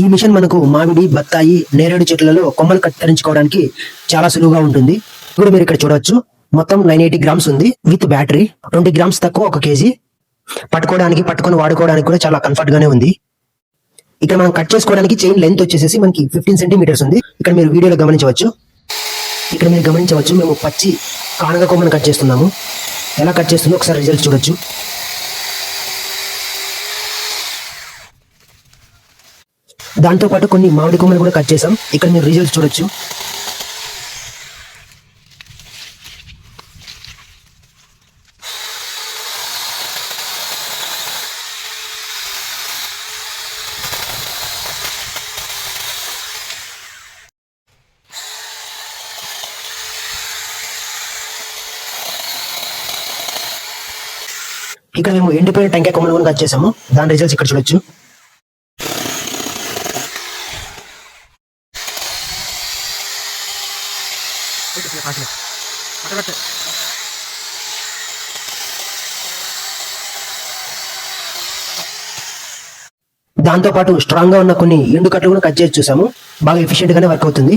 ఈ మిషన్ మనకు మామిడి బత్తాయి నేరేడు చెట్లలో కొమ్మలు కత్తిరించుకోవడానికి చాలా సులువుగా ఉంటుంది. ఇప్పుడు మీరు ఇక్కడ చూడవచ్చు. మొత్తం నైన్ ఎయిటీ గ్రామ్స్ ఉంది విత్ బ్యాటరీ. ట్వంటీ గ్రామ్స్ తక్కువ ఒక కేజీ. పట్టుకోవడానికి పట్టుకొని వాడుకోవడానికి కూడా చాలా కంఫర్ట్ గానే ఉంది. ఇక్కడ మనం కట్ చేసుకోవడానికి చైన్ లెంత్ వచ్చేసి మనకి ఫిఫ్టీన్ సెంటీమీటర్స్ ఉంది. ఇక్కడ మీరు వీడియోలో గమనించవచ్చు. ఇక్కడ మీరు గమనించవచ్చు మేము పచ్చి కానగ కొమ్మను కట్ చేస్తున్నాము. ఎలా కట్ చేస్తుందో ఒకసారి రిజల్ట్ చూడొచ్చు. దాంతో పాటు కొన్ని మామిడి కొమ్మలు కూడా కట్ చేసాం ఇక్కడ మీరు రిజల్ట్స్ చూడొచ్చు. ఇక్కడ మేము ఎండిపోయిన టెంకాయ కొమ్మలు కూడా కట్ చేసాము దాని రిజల్ట్స్ ఇక్కడ చూడొచ్చు. దాంతో పాటు స్ట్రాంగ్గా ఉన్న కొన్ని ఎండు కట్టలు కూడా కట్ చేసి చూసాము బాగా ఎఫిషియెంట్గానే వర్క్ అవుతుంది.